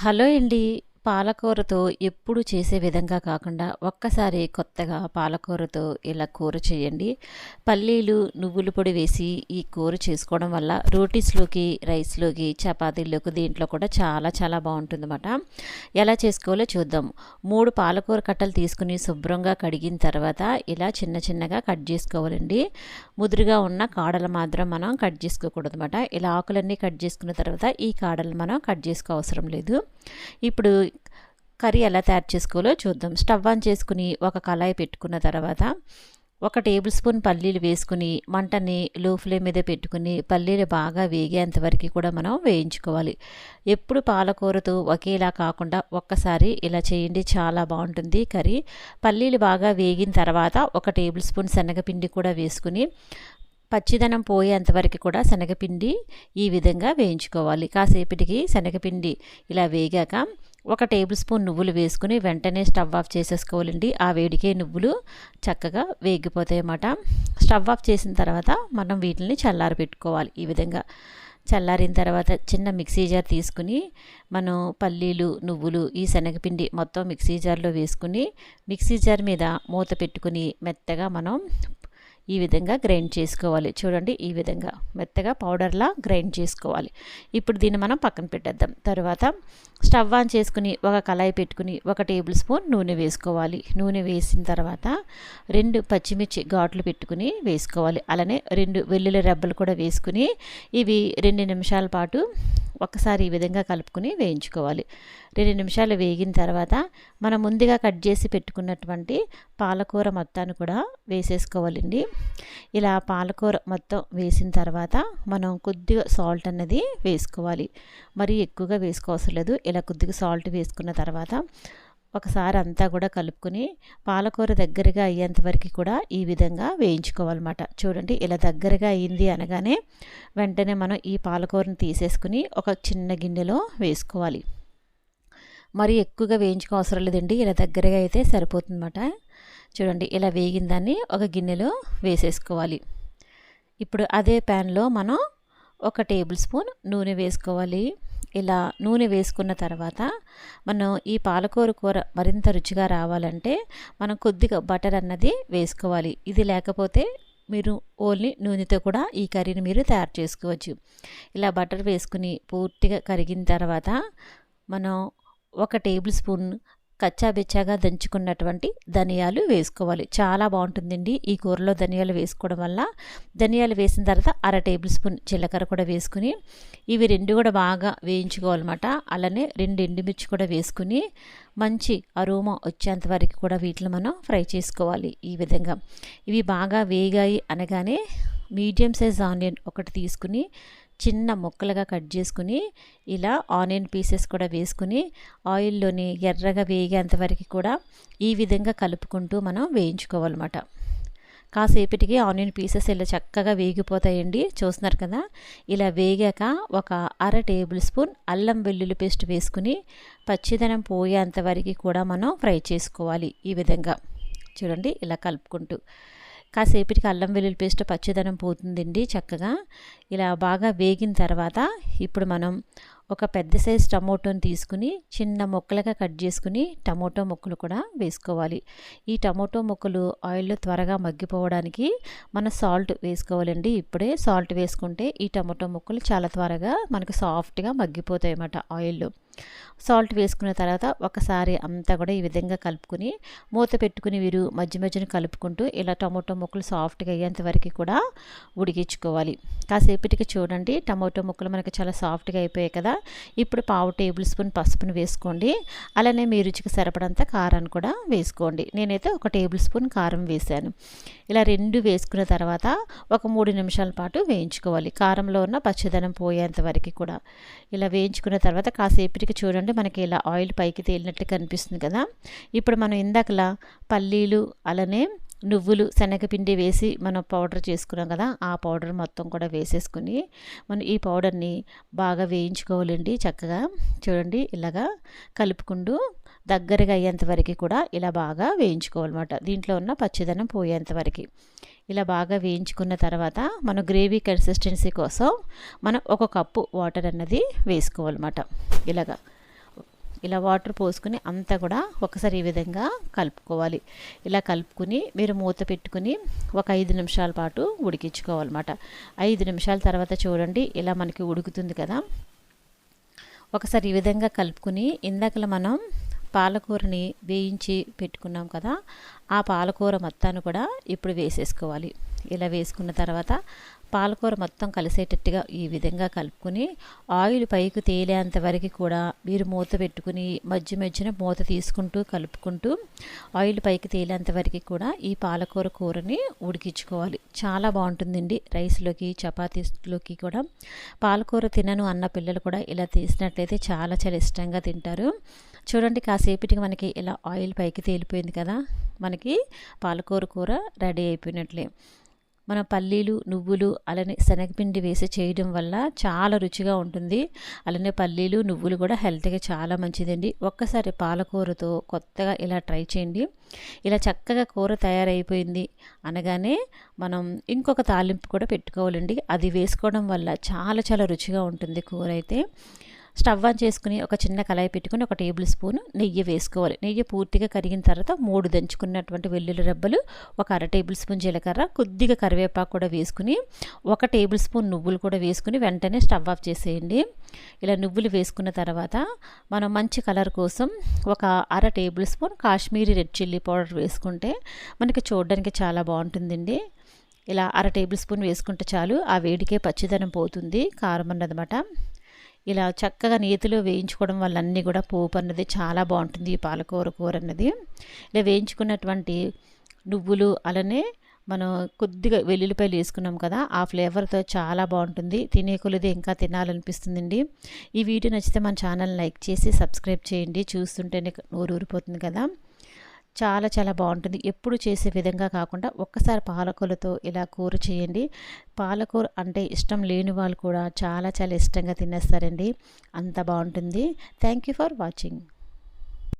Hello అండి. పాలకూరతో ఎప్పుడు చేసే విధంగా కాకుండా ఒక్కసారి కొత్తగా పాలకూరతో ఇలా కూర చేయండి. పల్లీలు నువ్వుల పొడి వేసి ఈ కూర చేసుకోవడం వల్ల రోటీస్లోకి రైస్లోకి చపాతీల్లోకి దీంట్లో కూడా చాలా చాలా బాగుంటుందన్నమాట. ఎలా చేసుకోవాలో చూద్దాం. మూడు పాలకూర కట్టలు తీసుకుని శుభ్రంగా కడిగిన తర్వాత ఇలా చిన్న చిన్నగా కట్ చేసుకోవాలండి. ముదురుగా ఉన్న కాడలు మాత్రం మనం కట్ చేసుకోకూడదు అనమాట ఇలా ఆకులన్నీ కట్ చేసుకున్న తర్వాత ఈ కాడలు మనం కట్ చేసుకోవసరం లేదు. ఇప్పుడు కర్రీ ఎలా తయారు చేసుకోవాలో చూద్దాం. స్టవ్ ఆన్ చేసుకుని ఒక కళాయి పెట్టుకున్న తర్వాత ఒక టేబుల్ స్పూన్ పల్లీలు వేసుకుని మంటని లో ఫ్లేమ్ మీద పెట్టుకుని పల్లీలు బాగా వేగేంత వరకు కూడా మనం వేయించుకోవాలి. ఎప్పుడు పాలకూరతో ఒకేలా కాకుండా ఒక్కసారి ఇలా చేయండి చాలా బాగుంటుంది కర్రీ. పల్లీలు బాగా వేగిన తర్వాత ఒక టేబుల్ స్పూన్ శనగపిండి కూడా వేసుకుని పచ్చిదనం పోయేంతవరకు కూడా శనగపిండి ఈ విధంగా వేయించుకోవాలి. కాసేపటికి శనగపిండి ఇలా వేగాక ఒక టేబుల్ స్పూన్ నువ్వులు వేసుకుని వెంటనే స్టవ్ ఆఫ్ చేసేసుకోవాలండి. ఆ వేడికే నువ్వులు చక్కగా వేగిపోతాయి అన్నమాట స్టవ్ ఆఫ్ చేసిన తర్వాత మనం వీటిని చల్లారి పెట్టుకోవాలి ఈ విధంగా చల్లారిన తర్వాత చిన్న మిక్సీ జార్ తీసుకుని మనం పల్లీలు నువ్వులు ఈ శనగపిండి మొత్తం మిక్సీ జార్లో వేసుకుని మిక్సీ జార్ మీద మూత పెట్టుకుని మెత్తగా మనం ఈ విధంగా గ్రైండ్ చేసుకోవాలి. చూడండి ఈ విధంగా మెత్తగా పౌడర్లా గ్రైండ్ చేసుకోవాలి. ఇప్పుడు దీన్ని మనం పక్కన పెట్టేద్దాం. తర్వాత స్టవ్ ఆన్ చేసుకుని ఒక కళాయి పెట్టుకుని ఒక టేబుల్ స్పూన్ నూనె వేసుకోవాలి. నూనె వేసిన తర్వాత రెండు పచ్చిమిర్చి ఘాట్లు పెట్టుకుని వేసుకోవాలి. అలానే రెండు వెల్లుల్లి రెబ్బలు కూడా వేసుకుని ఇవి రెండు నిమిషాల పాటు ఒకసారి ఈ విధంగా కలుపుకుని వేయించుకోవాలి. రెండు నిమిషాలు వేగిన తర్వాత మనం ముందుగా కట్ చేసి పెట్టుకున్నటువంటి పాలకూర మొత్తాన్ని కూడా వేసేసుకోవాలండి. ఇలా పాలకూర మొత్తం వేసిన తర్వాత మనం కొద్దిగా సాల్ట్ అన్నది వేసుకోవాలి. మరి ఎక్కువగా వేసుకోవసరం లేదు. ఇలా కొద్దిగా సాల్ట్ వేసుకున్న తర్వాత ఒకసారి అంతా కూడా కలుపుకొని పాలకూర దగ్గరగా అయ్యేంత వరకు కూడా ఈ విధంగా వేయించుకోవాలన్నమాట. చూడండి ఇలా దగ్గరగా అయింది అనగానే వెంటనే మనం ఈ పాలకూరని తీసేసుకుని ఒక చిన్న గిన్నెలో వేసుకోవాలి. మరి ఎక్కువగా వేయించుకో అవసరం లేదండి. ఇలా దగ్గరగా అయితే సరిపోతుందన్నమాట. చూడండి ఇలా వేగిన దాన్ని ఒక గిన్నెలో వేసేసుకోవాలి. ఇప్పుడు అదే ప్యాన్లో మనం ఒక టేబుల్ స్పూన్ నూనె వేసుకోవాలి. ఇలా నూనె వేసుకున్న తర్వాత మనం ఈ పాలకూర కూర మరింత రుచిగా రావాలంటే మనం కొద్దిగా బటర్ అన్నది వేసుకోవాలి. ఇది లేకపోతే మీరు ఓన్లీ నూనెతో కూడా ఈ కర్రీని మీరు తయారు చేసుకోవచ్చు. ఇలా బటర్ వేసుకుని పూర్తిగా కరిగిన తర్వాత మనం ఒక టేబుల్ స్పూన్ కచ్చాబెచ్చాగా దంచుకున్నటువంటి ధనియాలు వేసుకోవాలి. చాలా బాగుంటుందండి ఈ కూరలో ధనియాలు వేసుకోవడం వల్ల. ధనియాలు వేసిన తర్వాత అర టేబుల్ స్పూన్ జీలకర్ర కూడా వేసుకుని ఇవి రెండు కూడా బాగా వేయించుకోవాలన్నమాట. అలానే రెండు ఎండుమిర్చి కూడా వేసుకుని మంచి అరోమా వచ్చేంత వరకు కూడా వీటిని మనం ఫ్రై చేసుకోవాలి ఈ విధంగా. ఇవి బాగా వేగాయి అనగానే మీడియం సైజ్ ఆనియన్ ఒకటి తీసుకుని చిన్న ముక్కలుగా కట్ చేసుకుని ఇలా ఆనియన్ పీసెస్ కూడా వేసుకుని ఆయిల్లోని ఎర్రగా వేగేంత వరకు కూడా ఈ విధంగా కలుపుకుంటూ మనం వేయించుకోవాలన్నమాట. కాసేపటికి ఆనియన్ పీసెస్ ఇలా చక్కగా వేగిపోతాయండి. చూస్తున్నారు కదా? ఇలా వేగాక ఒక అర టేబుల్ స్పూన్ అల్లం వెల్లుల్లి పేస్ట్ వేసుకుని పచ్చిదనం పోయేంత వరకు కూడా మనం ఫ్రై చేసుకోవాలి ఈ విధంగా. చూడండి ఇలా కలుపుకుంటూ. కాసేపటికి అల్లం వెల్లుల్లి పేస్ట్ పచ్చదనం పోతుందండి చక్కగా. ఇలా బాగా వేగిన తర్వాత ఇప్పుడు మనం ఒక పెద్ద సైజ్ టమోటోని తీసుకుని చిన్న ముక్కలుగా కట్ చేసుకుని టమోటో ముక్కలు కూడా వేసుకోవాలి. ఈ టమోటో ముక్కలు ఆయిల్లో త్వరగా మగ్గిపోవడానికి మన సాల్ట్ వేసుకోవాలండి. ఇప్పుడే సాల్ట్ వేసుకుంటే ఈ టమోటో ముక్కలు చాలా త్వరగా మనకు సాఫ్ట్గా మగ్గిపోతాయి అన్నమాట ఆయిల్లో. సాల్ట్ వేసుకున్న తర్వాత ఒకసారి అంతా కూడా ఈ విధంగా కలుపుకుని మూత పెట్టుకుని వీరు మధ్య మధ్యన కలుపుకుంటూ ఇలా టమోటో ముక్కలు సాఫ్ట్గా అయ్యేంత వరకు కూడా ఉడికించుకోవాలి. కాసేపటికి చూడండి టమోటో ముక్కలు మనకి చాలా సాఫ్ట్గా అయిపోయాయి కదా. ఇప్పుడు పావు టేబుల్ స్పూన్ పసుపును వేసుకోండి. అలానే మీ రుచికి సరిపడంత కారాన్ని కూడా వేసుకోండి. నేనైతే ఒక టేబుల్ స్పూన్ కారం వేశాను ఇలా రెండు వేసుకున్న తర్వాత ఒక మూడు నిమిషాల పాటు వేయించుకోవాలి. కారంలో ఉన్న పచ్చదనం పోయేంత వరకు కూడా. ఇలా వేయించుకున్న తర్వాత కాసేపటికి చూడండి మనకి ఇలా ఆయిల్ పైకి తేలినట్లు కనిపిస్తుంది కదా. ఇప్పుడు మనం ఇందాకలా పల్లీలు అలానే నువ్వులు శనగపిండి వేసి మనం పౌడర్ చేసుకున్నాం కదా ఆ పౌడర్ మొత్తం కూడా వేసేసుకుని మనం ఈ పౌడర్ని బాగా వేయించుకోవాలండి చక్కగా. చూడండి ఇలాగా కలుపుకుంటూ దగ్గరగా అయ్యేంత వరకు కూడా ఇలా బాగా వేయించుకోవాలన్నమాట. దీంట్లో ఉన్న పచ్చిదనం పోయేంత వరకు. ఇలా బాగా వేయించుకున్న తర్వాత మనం గ్రేవీ కన్సిస్టెన్సీ కోసం మనం ఒక కప్పు వాటర్ అన్నది వేసుకోవాలన్నమాట. ఇలాగా. ఇలా వాటర్ పోసుకుని అంతా కూడా ఒకసారి ఈ విధంగా కలుపుకోవాలి. ఇలా కలుపుకుని మీరు మూత పెట్టుకుని ఒక ఐదు నిమిషాల పాటు ఉడికించుకోవాలన్నమాట. ఐదు నిమిషాల తర్వాత చూడండి ఇలా మనకి ఉడుకుతుంది కదా. ఒకసారి ఈ విధంగా కలుపుకుని ఇందాకలా మనం పాలకూరని వేయించి పెట్టుకున్నాం కదా ఆ పాలకూర మొత్తాన్ని కూడా ఇప్పుడు వేసేసుకోవాలి. ఇలా వేసుకున్న తర్వాత పాలకూర మొత్తం కలిసేటట్టుగా ఈ విధంగా కలుపుకొని ఆయిల్ పైకి తేలేంత వరకు కూడా మీరు మూత పెట్టుకుని మధ్య మధ్యన మూత తీసుకుంటూ కలుపుకుంటూ ఆయిల్ పైకి తేలేంత వరకు కూడా ఈ పాలకూర కూరని ఉడికించుకోవాలి. చాలా బాగుంటుందండి రైస్లోకి చపాతీలోకి కూడా. పాలకూర తినను అన్న పిల్లలు కూడా ఇలా తీసినట్లయితే చాలా చాలా ఇష్టంగా తింటారు. చూడండి కాసేపటికి మనకి ఇలా ఆయిల్ పైకి తేలిపోయింది కదా. మనకి పాలకూర కూర రెడీ అయిపోయినట్లే. మన పల్లీలు నువ్వులు అలానే శనగపిండి వేసి చేయడం వల్ల చాలా రుచిగా ఉంటుంది. అలానే పల్లీలు నువ్వులు కూడా హెల్త్గా చాలా మంచిదండి. ఒక్కసారి పాలకూరతో కొత్తగా ఇలా ట్రై చేయండి. ఇలా చక్కగా కూర తయారైపోయింది అనగానే మనం ఇంకొక తాలింపు కూడా పెట్టుకోవాలండి. అది వేసుకోవడం వల్ల చాలా చాలా రుచిగా ఉంటుంది కూర అయితే స్టవ్ ఆన్ చేసుకుని ఒక చిన్న కళాయి పెట్టుకుని ఒక టేబుల్ స్పూన్ నెయ్యి వేసుకోవాలి. నెయ్యి పూర్తిగా కరిగిన తర్వాత మూడు దంచుకున్నటువంటి వెల్లుల్లి రెబ్బలు ఒక అర టేబుల్ స్పూన్ జీలకర్ర కొద్దిగా కరివేపాకు కూడా వేసుకుని ఒక టేబుల్ స్పూన్ నువ్వులు కూడా వేసుకుని వెంటనే స్టవ్ ఆఫ్ చేసేయండి. ఇలా నువ్వులు వేసుకున్న తర్వాత మనం మంచి కలర్ కోసం ఒక అర tablespoon Kashmiri red chilli powder వేసుకుంటే మనకి చూడడానికి చాలా బాగుంటుందండి. ఇలా అర టేబుల్ స్పూన్ వేసుకుంటే చాలు ఆ వేడికే పచ్చిదనం పోతుంది కారం అన్నదన్నమాట ఇలా చక్కగా నేతిలో వేయించుకోవడం వల్ల అన్నీ కూడా పోపు అన్నది చాలా బాగుంటుంది ఈ పాలకూర కూర అన్నది. ఇలా వేయించుకున్నటువంటి నువ్వులు అలానే మనం కొద్దిగా వెల్లుల్లిపాయలు వేసుకున్నాం కదా ఆ ఫ్లేవర్తో చాలా బాగుంటుంది. తినే కొలిది ఇంకా తినాలనిపిస్తుందండి. ఈ వీడియో నచ్చితే మన ఛానల్ లైక్ చేసి సబ్స్క్రైబ్ చేయండి. చూస్తుంటేనే నోరు ఊరిపోతుంది కదా. చాలా చాలా బాగుంటుంది. ఎప్పుడు చేసే విధంగా కాకుండా ఒక్కసారి పాలకూరతో ఇలా కూర చేయండి. పాలకూర అంటే ఇష్టం లేని వాళ్ళు కూడా చాలా చాలా ఇష్టంగా తినేస్తారండి. అంత బాగుంటుంది. Thank you for watching.